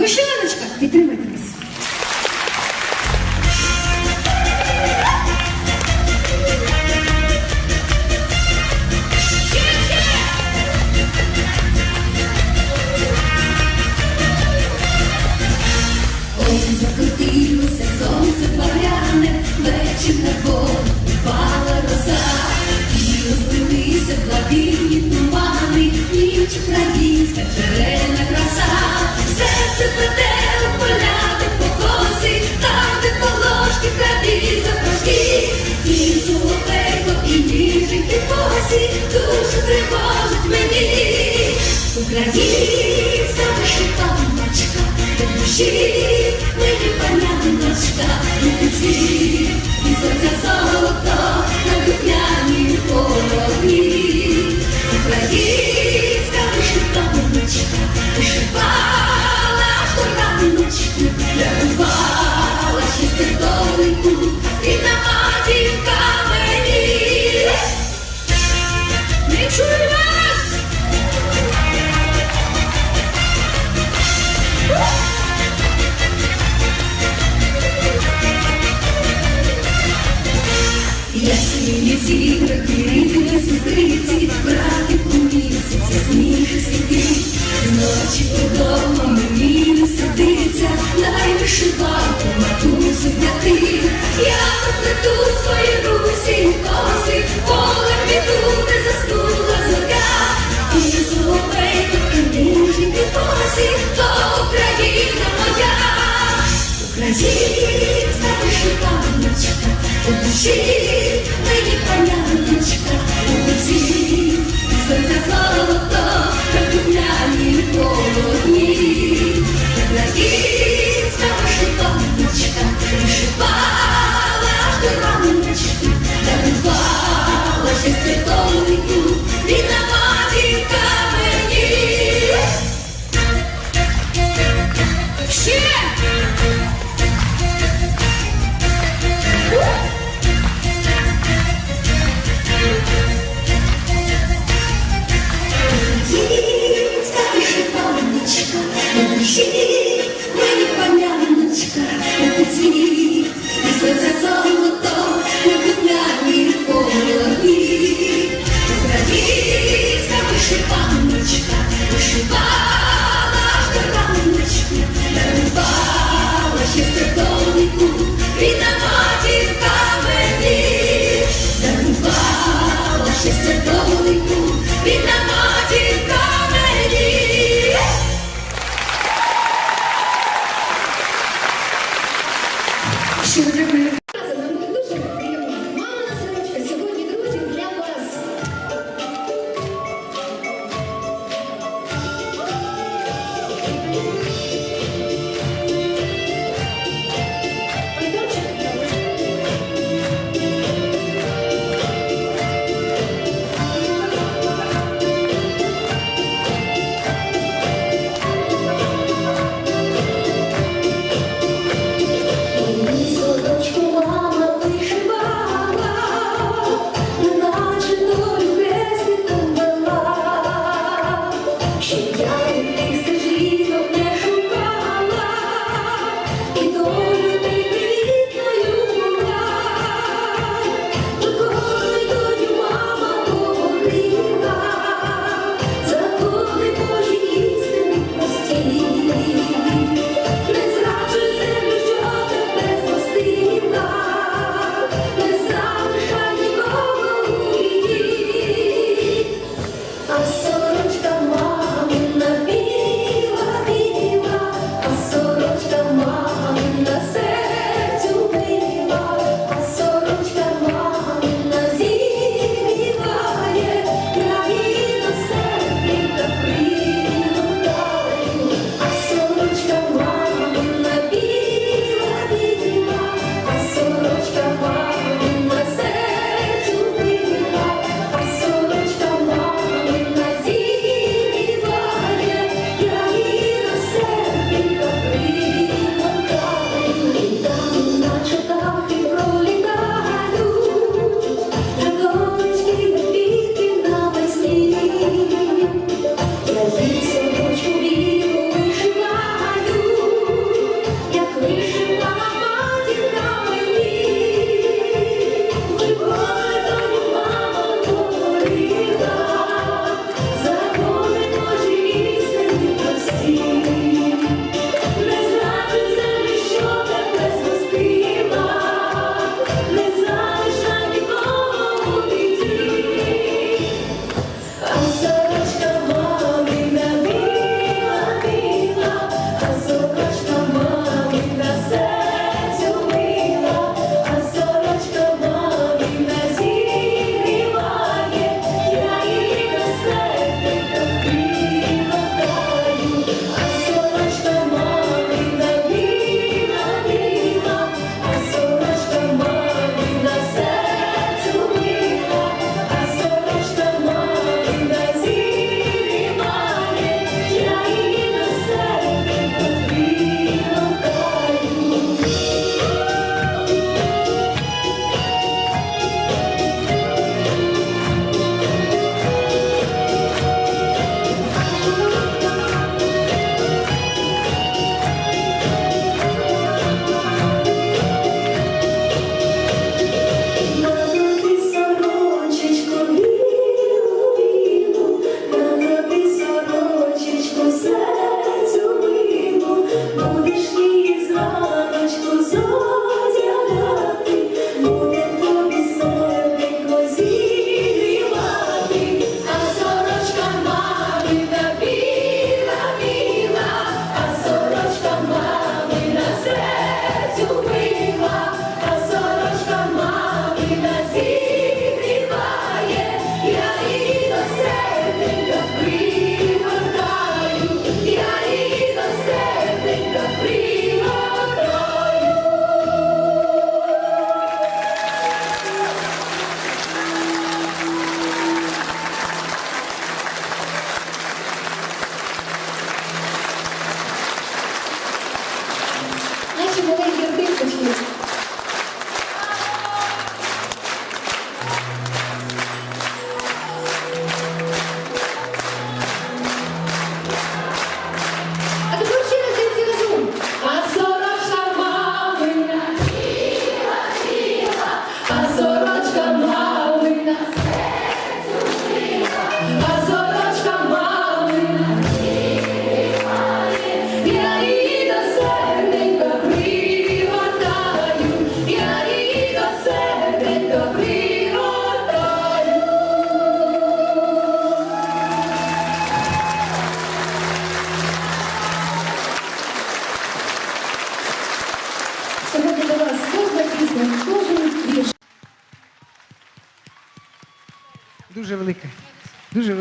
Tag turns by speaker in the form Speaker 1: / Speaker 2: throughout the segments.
Speaker 1: Вишиваночка, підтримайте
Speaker 2: українська вишиваночка, до душі мені паняночка, і ці, і серця золото, на духляні порогні. Українська вишиваночка, вишивала до раночку, дарувала щастя доленьку, Ясні зіграки, рідні сестриці, братику місяця, сміхи світи, ночі вдома мені не сидиться, дай вишиванку матусю п'яти. Я плету свої русі коси, поле піду, заснула зоря, і соловейко, і посі, то Україна моя. Українська вишиваночка, у душі
Speaker 3: Thanks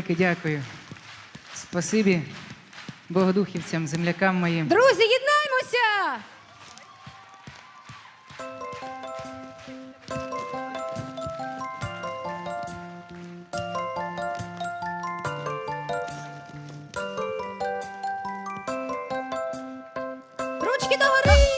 Speaker 3: велике дякую. Спасибі богодухівцям, землякам моїм.
Speaker 4: Друзі, єднаймося! Ручки догори!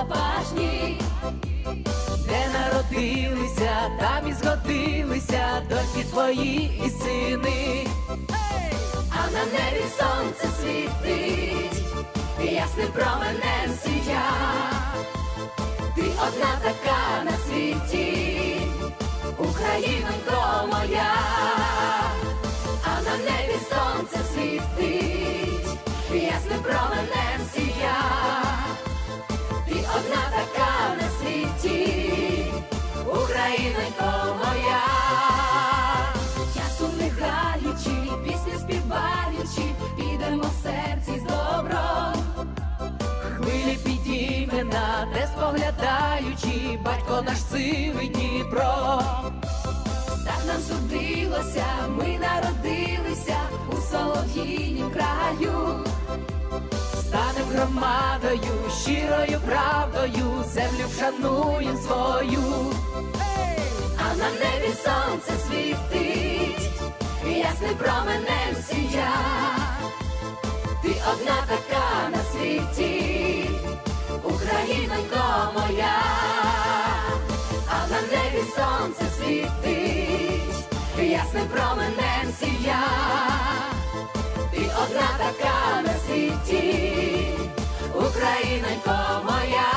Speaker 1: Запашні. Де народилися, там і згодилися, дочі твої і сини. А на небі сонце світить, ясним променем сія. Ти одна така на світі, Українонько моя, а на небі сонце світить, ясним променем сія. Така на світі, Українонько моя. Часу не граючи, пісні співаючи, підемо в серці з добром. Хвилі підійме на те споглядаючи, батько наш сивий Дніпро. Так нам судилося, ми народилися у солов'їнім краю. Станем громадою, щирою правдою, землю вшануєм свою. А на небі сонце світить, ясним променем сія. Ти одна така на світі, Українонько моя, а на небі сонце світить, ясним променем сія. Ти одна така на світі, Українонько моя.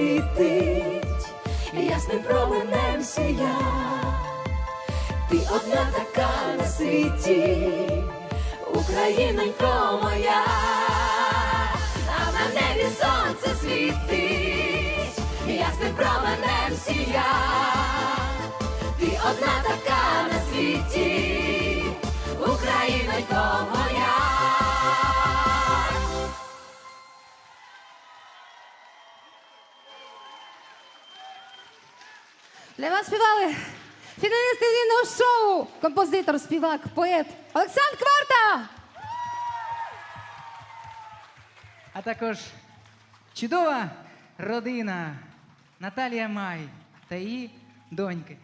Speaker 1: Світить, ясним променем сія. Ти одна така на світі, Українонько моя, а на небі сонце світить, ясним променем сія. Ти одна така на світі, Українонько моя.
Speaker 4: Для вас співали фіналісти вільного шоу, композитор, співак, поет Олександр Кварта!
Speaker 3: А також чудова родина Наталія Май та її доньки.